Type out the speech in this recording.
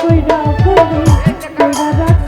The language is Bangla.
কইরা কইরা কইরা